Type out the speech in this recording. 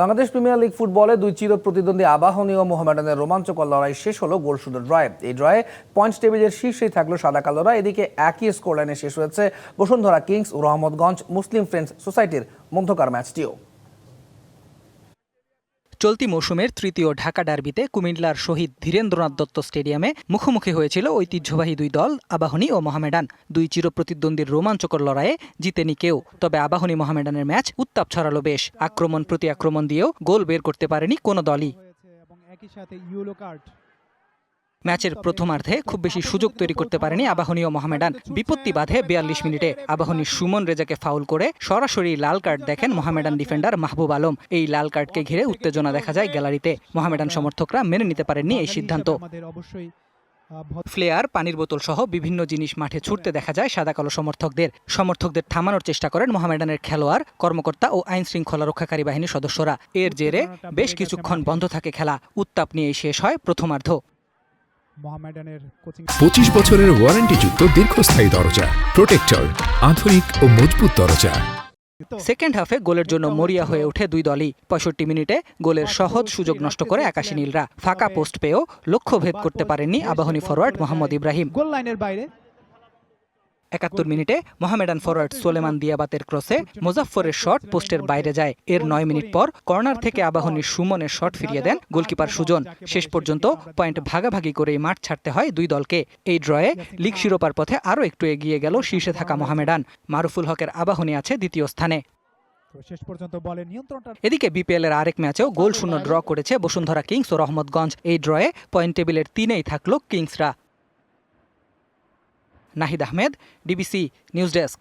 Bangladesh premier league ফুটবলে দুই চির প্রতিদ্বন্দ্বী আবাহনী ও মোহামেডানের রোমাঞ্চকর লড়াই শেষ হলো গোলশূন্য ড্রয়ে। এই ড্রয়ে পয়েন্ট টেবিলের শীর্ষেই থাকল সাদা কালোরা এদিকে একই স্কোর লাইনে শেষ হয়েছে বসুন্ধরা কিংস ও রহমতগঞ্জ মুসলিম ফ্রেন্ডস সোসাইটির মধ্যকার ম্যাচটিও। চলতি মৌসুমের তৃতীয় ঢাকা ডার্বিতে কুমিল্লার শহীদ ধীরেন্দ্রনাথ দত্ত স্টেডিয়ামে মুখোমুখি হয়েছিল ঐতিহ্যবাহী দুই দল, আবাহনী ও মহামেডান। দুই চিরপ্রতিদ্বন্দ্বীর রোমাঞ্চকর লড়াইয়ে জিতেনি কেউ, তবে আবাহনী মহামেডানের ম্যাচ উত্তাপ ছড়ালো বেশ। আক্রমণ প্রতি আক্রমণ দিয়েও গোল বের করতে পারেনি কোনো দলই। এবং একই সাথে ইউলো কার্ড। ম্যাচের প্রথমার্ধে খুব বেশি সুযোগ তৈরি করতে পারেনি আবাহনীয় মোহামেডান। বিপত্তি বাধে বিয়াল্লিশ মিনিটে আবাহনী সুমন রেজাকে ফাউল করে সরাসরি লাল কার্ড দেখেন মোহামেডান ডিফেন্ডার মাহবুব আলম। এই লাল কার্ডকে ঘিরে উত্তেজনা দেখা যায় গ্যালারিতে। মোহামেডান সমর্থকরা মেনে নিতে পারেননি এই সিদ্ধান্ত। ফ্লেয়ার, পানির বোতল সহ বিভিন্ন জিনিস মাঠে ছুটতে দেখা যায় সাদা কালো সমর্থকদের। সমর্থকদের থামানোর চেষ্টা করেন মোহামেডানের খেলোয়াড়, কর্মকর্তা ও আইন শৃঙ্খলা রক্ষাকারী বাহিনীর সদস্যরা। এর জেরে বেশ কিছুক্ষণ বন্ধ থাকে খেলা। উত্তাপ নিয়ে শেষ হয় প্রথমার্ধ। মোহামেডানের কোচিং পঁচিশ বছরের ওয়ারেন্টি যুক্ত দীর্ঘস্থায়ী দরজা প্রোটেক্টর আধুনিক ও মজবুত দরজা। সেকেন্ড হাফে গোলের জন্য মরিয়া হয়ে ওঠে দুই দলই। পঁয়ষট্টি মিনিটে গোলের সহজ সুযোগ নষ্ট করে আকাশী নীলরা। ফাঁকা পোস্ট পেয়েও লক্ষ্য ভেদ করতে পারেননি আবাহনী ফরওয়ার্ড মোহাম্মদ ইব্রাহিম। গোল লাইনের বাইরে একাত্তর মিনিটে মোহামেডান ফরওয়ার্ড সোলেমান দিয়াবাতের ক্রসে মোজাফফরের শট পোস্টের বাইরে যায়। এর নয় মিনিট পর কর্নার থেকে আবাহনীর সুমনের শট ফিরিয়ে দেন গোলকিপার সুজন। শেষ পর্যন্ত পয়েন্ট ভাগাভাগি করেই মাঠ ছাড়তে হয় দুই দলকে। এই ড্রয়ে লিগ শিরোপার পথে আরও একটু এগিয়ে গেল শীর্ষে থাকা মোহামেডান। মারুফুল হকের আবাহনী আছে দ্বিতীয় স্থানে। শেষ পর্যন্ত বলের নিয়ন্ত্রণটা এদিকে বিপিএল এর আরেক ম্যাচেও গোল শূন্য ড্র করেছে বসুন্ধরা কিংস ও রহমতগঞ্জ। এই ড্রয়ে পয়েন্ট টেবিলের তিনেই থাকল কিংসরা। Nahid Ahmed DBC news desk.